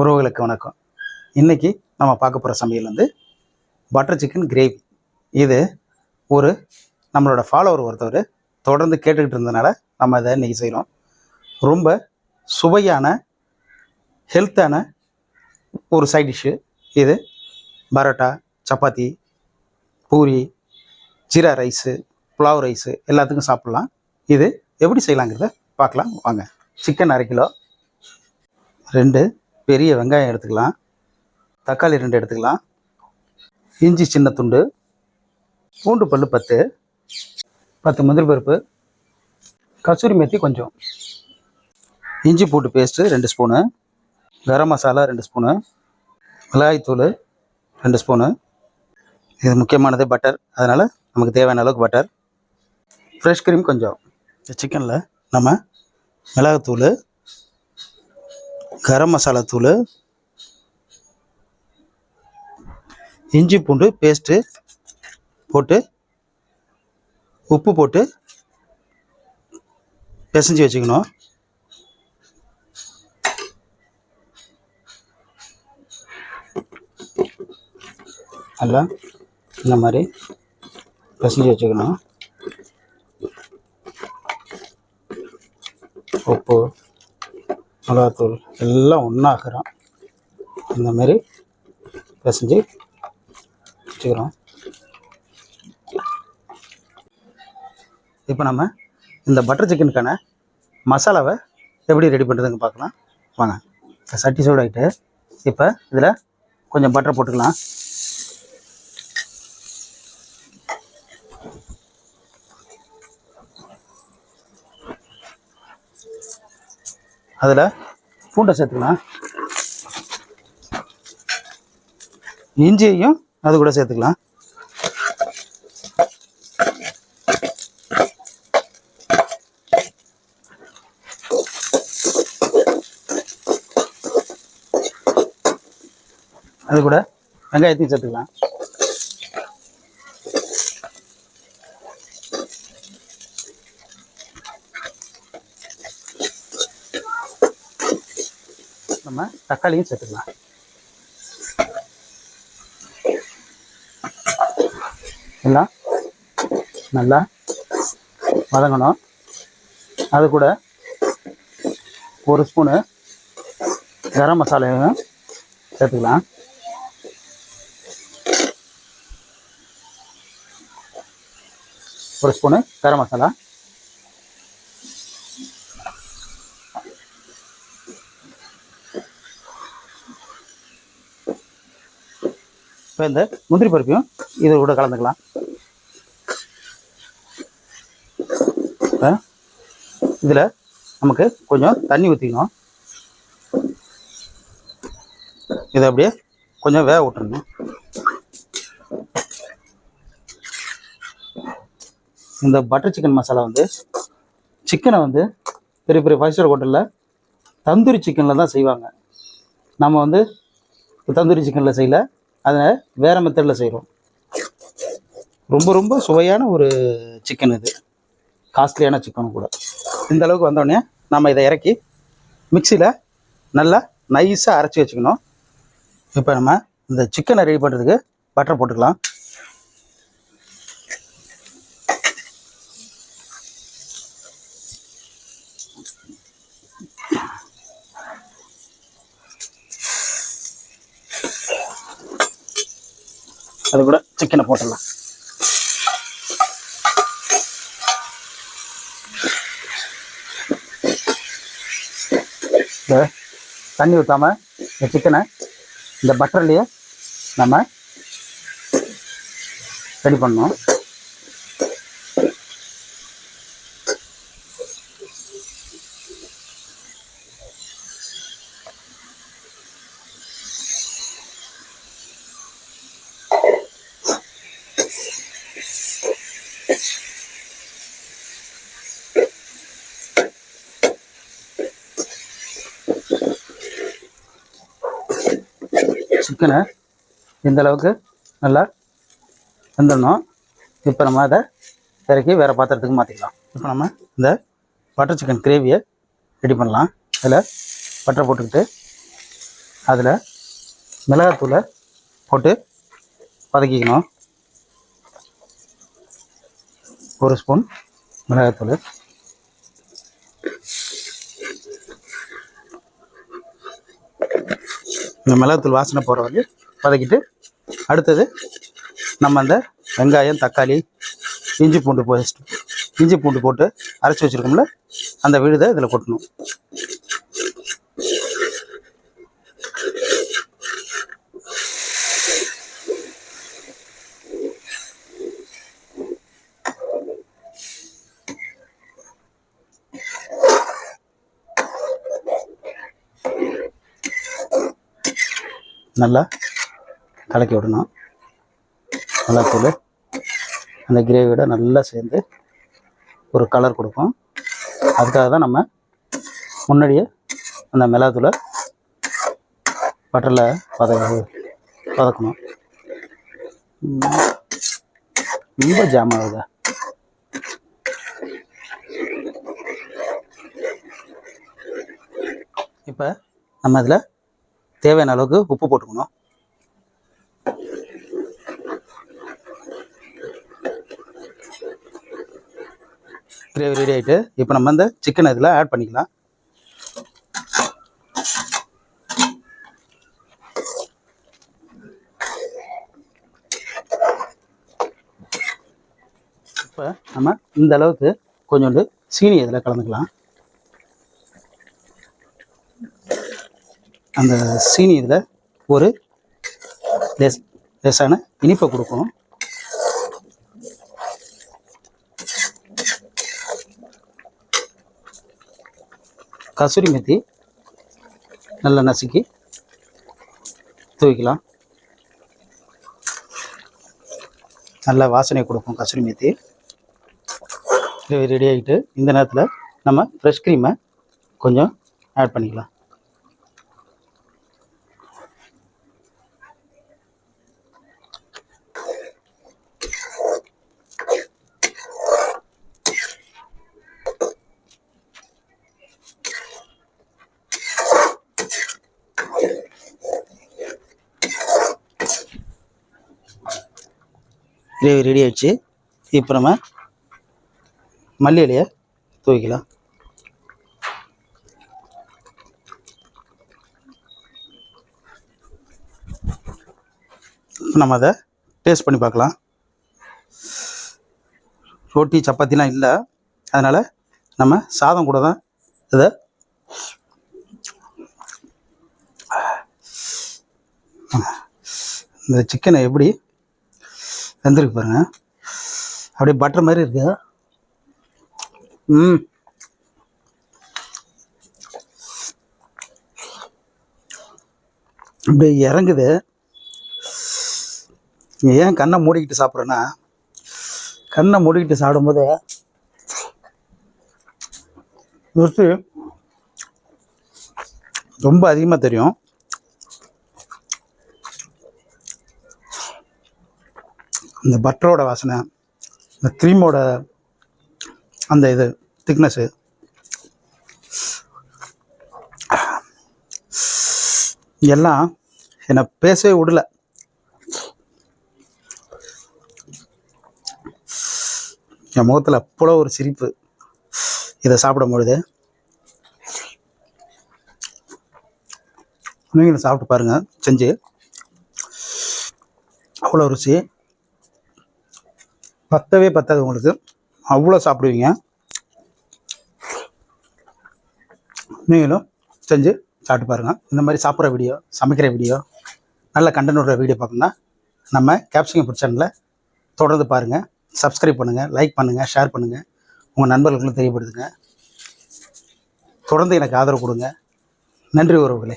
உறவுகளுக்கு வணக்கம். இன்றைக்கி நம்ம பார்க்க போகிற சமையல் வந்து பட்டர் சிக்கன் கிரேவி இது ஒரு நம்மளோட ஃபாலோவர் ஒருத்தவர் தொடர்ந்து கேட்டுக்கிட்டு இருந்தனால நம்ம இதை இன்றைக்கி செய்கிறோம் ரொம்ப சுவையான ஹெல்த்தான ஒரு சைட் டிஷ்ஷு இது பரோட்டா சப்பாத்தி பூரி ஜீரா ரைஸு புலாவ் ரைஸு எல்லாத்துக்கும் சாப்பிட்லாம். இது எப்படி செய்யலாங்கிறத பார்க்கலாம். வாங்க. சிக்கன் அரை கிலோ ரெண்டு பெரிய வெங்காயம் எடுத்துக்கலாம். தக்காளி ரெண்டு எடுத்துக்கலாம். இஞ்சி சின்ன துண்டு. பூண்டு பல் பத்து. பத்து முந்திரி பருப்பு. கசூரி மெத்தி கொஞ்சம். இஞ்சி பூட்டு பேஸ்ட்டு ரெண்டு ஸ்பூனு கரம் மசாலா ரெண்டு ஸ்பூனு மிளகாய்த்தூள் ரெண்டு ஸ்பூனு இது முக்கியமானது பட்டர் அதனால் நமக்கு தேவையான அளவுக்கு பட்டர் ஃப்ரெஷ் க்ரீம் கொஞ்சம். இந்த சிக்கனில் நம்ம மிளகாத்தூள் கரம் மசாலா தூள் இஞ்சி பூண்டு பேஸ்ட்டு போட்டு உப்பு போட்டு பிசைஞ்சு வச்சுக்கணும். நல்லா இந்த மாதிரி பிசைஞ்சு வச்சுக்கணும். உப்பு மிளகாத்தூள் எல்லாம் ஒன்றாகிறோம் அந்த மாதிரி பிசைஞ்சு வச்சுக்கிறோம். இப்போ நம்ம இந்த பட்டர் சிக்கனுக்கான மசாலாவை எப்படி ரெடி பண்ணுறதுங்க பார்க்கலாம். வாங்க. சட்டி சூடாகிட்டு இப்போ இதில் கொஞ்சம் பட்டர் போட்டுக்கலாம். அதில் பூண்டை சேர்த்துக்கலாம். இஞ்சியையும் அது கூட சேர்த்துக்கலாம். அது கூட வெங்காயத்தையும் சேர்த்துக்கலாம் நம்ம தக்காளியும் சேர்த்துக்கலாம். எல்லாம் நல்லா வதங்கணும். அது கூட ஒரு ஸ்பூனு கரம் மசாலையும் சேர்த்துக்கலாம். ஒரு ஸ்பூனு கரம் மசாலா. இப்போ இந்த முந்திரி பருப்பையும் இது கூட கலந்துக்கலாம். இப்போ இதில் நமக்கு கொஞ்சம் தண்ணி ஊற்றிக்கணும் இதை அப்படியே கொஞ்சம் வேக விட்டுருணும் இந்த பட்டர் சிக்கன் மசாலா வந்து சிக்கனை வந்து பெரிய பெரிய ஃபைவ் ஸ்டார் ஹோட்டலில் தந்தூரி சிக்கனில் தான் செய்வாங்க. நம்ம வந்து தந்தூரி சிக்கனில் செய்யல. அதை வேறு மெத்தடில் செய்கிறோம் ரொம்ப ரொம்ப சுவையான ஒரு சிக்கன் இது. காஸ்ட்லியான சிக்கன் கூட. இந்த அளவுக்கு வந்தோடனே நம்ம இதை இறக்கி மிக்சியில் நல்லா நைஸாக அரைச்சி வச்சுக்கணும். இப்போ நம்ம இந்த சிக்கனை ரெடி பண்ணுறதுக்கு பட்டர் போட்டுக்கலாம். அது கூட சிக்கனை போட்டுடலாம். இந்த தண்ணி ஊற்றாம இந்த சிக்கனை இந்த பட்டர்லேயே நம்ம ரெடி பண்ணணும். சிக்கனை இந்த அளவுக்கு நல்லா வெந்துடணும். இப்போ நம்ம அதை இறக்கி வேறு பாத்திரத்துக்கு மாற்றிக்கலாம் இப்போ நம்ம இந்த பட்டர் சிக்கன் கிரேவியை ரெடி பண்ணலாம். அதில் பட்டரை போட்டுக்கிட்டு அதில் மிளகாத்தூளை போட்டு வதக்கிக்கணும். ஒரு ஸ்பூன் மிளகாத்தூள். இந்த மிளகுத்தூள் வாசனை போகிற வரைக்கும் வதக்கிட்டு அடுத்தது நம்ம அந்த வெங்காயம் தக்காளி இஞ்சி பூண்டு பேஸ்ட் இஞ்சி பூண்டு போட்டு அரைச்சி வச்சுருக்கோம்ல அந்த விழுதை இதில் கொட்டணும். நல்லா கலக்கி விடணும். மிளகாத்தூள் அந்த கிரேவியோட நல்லா சேர்ந்து ஒரு கலர் கொடுக்கும் அதுக்காக தான் நம்ம முன்னாடியே அந்த மிளகாத்தூளை பட்டரில் வத வதக்கணும். ரொம்ப ஜாம் ஆகுதா. இப்போ நம்ம இதில் தேவையான அளவுக்கு உப்பு போட்டுக்கணும். கிரேவி ரெடி ஆகிட்டு இப்போ நம்ம இந்த சிக்கன் இதில் ஆட் பண்ணிக்கலாம். இப்போ நம்ம இந்த அளவுக்கு கொஞ்சோண்டு சீனி இதில் கலந்துக்கலாம். அந்த சீனி இதில் ஒரு லேஸ் லேசான இனிப்பை கொடுக்கணும். கசூரி மெத்தி நல்லா நசுக்கி தூவிக்கலாம். நல்ல வாசனை கொடுக்கும் கசூரி மெத்தி. ரெடி ஆகிட்டு இந்த நேரத்தில் நம்ம ஃப்ரெஷ் க்ரீமை கொஞ்சம் ஆட் பண்ணிக்கலாம். கிரேவி ரெடி ஆயிடுச்சு. இப்போ நம்ம மல்லி இலையை தூவிக்கலாம். நம்ம அதை டேஸ்ட் பண்ணி பார்க்கலாம். ரொட்டி சப்பாத்திலாம் இல்லை. அதனால் நம்ம சாதம் கூட தான் இதை இந்த சிக்கனை எப்படி வெந்திருக்கு பாருங்க. அப்படியே பட்டர் மாதிரி இருக்கு. ம். அப்படியே இறங்குது. ஏன் கண்ணை மூடிக்கிட்டு சாப்பிட்றேன்னா கண்ணை மூடிக்கிட்டு சாப்பிடும்போது ருசி ரொம்ப அதிகமாக தெரியும். இந்த பட்டரோட வாசனை இந்த க்ரீமோட அந்த இது திக்னஸ்ஸு எல்லாம் என்னை பேசவே விடல. என் முகத்தில் அவ்வளோ ஒரு சிரிப்பு. இதை சாப்பிடும் பொழுது. நீங்களும் சாப்பிட்டு பாருங்கள் செஞ்சு. அவ்வளோ ருசி. பத்தவே பத்தாது உங்களுக்கு. அவ்வளோ சாப்பிடுவீங்க. நீங்களும் செஞ்சு சாப்பிட்டு பாருங்கள் இந்த மாதிரி சாப்பிட்ற வீடியோ சமைக்கிற வீடியோ நல்ல கண்டென்ட் விடுற வீடியோ பார்க்கணுன்னா நம்ம கேப்சிகம் ஃபுட் சேனலில் தொடர்ந்து பாருங்கள் சப்ஸ்கிரைப் பண்ணுங்கள் லைக் பண்ணுங்கள் ஷேர் பண்ணுங்கள் உங்கள் நண்பர்களுக்கும் தெரியப்படுத்துங்க. தொடர்ந்து எனக்கு ஆதரவு கொடுங்க. நன்றி உறவுகளே.